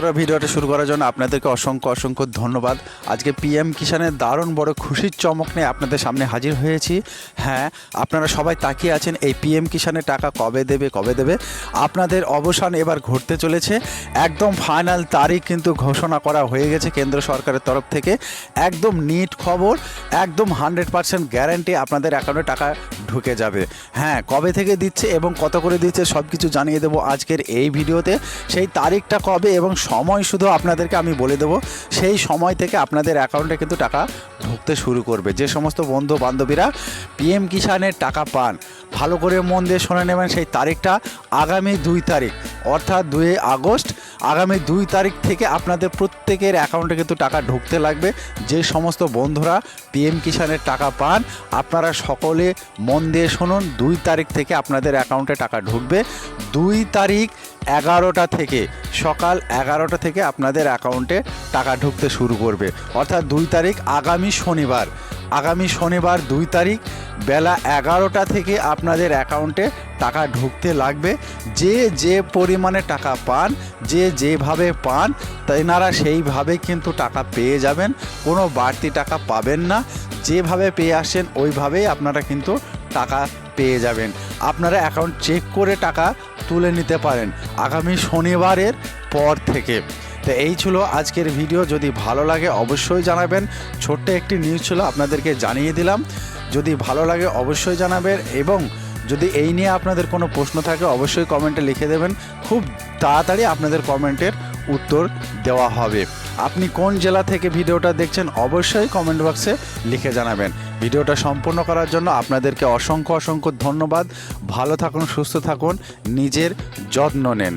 বন্ধুরা, ভিডিওটা শুরু করার জন্য আপনাদেরকে অসংখ্য অসংখ্য ধন্যবাদ। আজকে পিএম কিষানের দারুণ বড় খুশির চমক নিয়ে আপনাদের সামনে হাজির হয়েছি। হ্যাঁ আপনারা সবাই তাকিয়ে আছেন এই পিএম কিষানের টাকা কবে দেবে কবে দেবে? আপনাদের অবসান এবার ঘটতে চলেছে। একদম ফাইনাল তারিখ কিন্তু ঘোষণা করা হয়ে গেছে কেন্দ্র সরকারের তরফ থেকে। একদম নিট খবর, একদম হান্ড্রেড পার্সেন্ট গ্যারান্টি আপনাদের অ্যাকাউন্টে টাকা ঢুকে যাবে। হ্যাঁ কবে থেকে দিচ্ছে এবং কত করে দিচ্ছে সব কিছু জানিয়ে দেবো আজকের এই ভিডিওতে। সেই তারিখটা কবে এবং সময় শুধু আপনাদেরকে আমি বলে দেবো, সেই সময় থেকে আপনাদের অ্যাকাউন্টে কিন্তু টাকা ঢুকতে শুরু করবে। যে সমস্ত বন্ধু বান্ধবীরা পিএম কিষানের টাকা পান, ভালো করে মন দিয়ে শুনে নেবেন সেই তারিখটা আগামী দুই তারিখ, অর্থাৎ দুই আগস্ট, আগামী দুই তারিখ থেকে আপনাদের প্রত্যেকের অ্যাকাউন্টে কিন্তু টাকা ঢুকতে লাগবে। যে সমস্ত বন্ধুরা পিএম কিষানের টাকা পান, আপনারা সকলে মন দিয়ে শুনুন, দুই তারিখ থেকে আপনাদের অ্যাকাউন্টে টাকা ঢুকবে। দুই তারিখ এগারোটা থেকে সকাল এগারোটা থেকে আপনাদের অ্যাকাউন্টে টাকা ঢুকতে শুরু করবে। অর্থাৎ দুই তারিখ আগামী শনিবার। আগামী শনিবার দুই তারিখ বেলা এগারোটা থেকে আপনাদের অ্যাকাউন্টে টাকা ঢুকতে লাগবে। যে যে পরিমাণে টাকা পান, যে যেভাবে পান, তেনারা সেইভাবে কিন্তু টাকা পেয়ে যাবেন। কোনো বাড়তি টাকা পাবেন না। যেভাবে পেয়ে আসছেন, ওইভাবেই আপনারা কিন্তু টাকা পেয়ে যাবেন। আপনারা অ্যাকাউন্ট চেক করে টাকা তুলে নিতে পারেন আগামী শনিবারের পর থেকে। তো এই ছিল আজকের ভিডিও যদি ভালো লাগে অবশ্যই জানাবেন। ছোট্ট একটি নিউজ ছিল আপনাদেরকে জানিয়ে দিলাম। যদি ভালো লাগে অবশ্যই জানাবেন এবং যদি এই নিয়ে আপনাদের কোনো প্রশ্ন থাকে অবশ্যই কমেন্টে লিখে দেবেন। খুব তাড়াতাড়ি আপনাদের কমেন্টের উত্তর দেওয়া হবে। আপনি কোন জেলা থেকে ভিডিওটা দেখছেন অবশ্যই কমেন্ট বক্সে লিখে জানাবেন। ভিডিওটা সম্পূর্ণ করার জন্য আপনাদেরকে অসংখ্য অসংখ্য ধন্যবাদ। ভালো থাকুন, সুস্থ থাকুন, নিজের যত্ন নেন।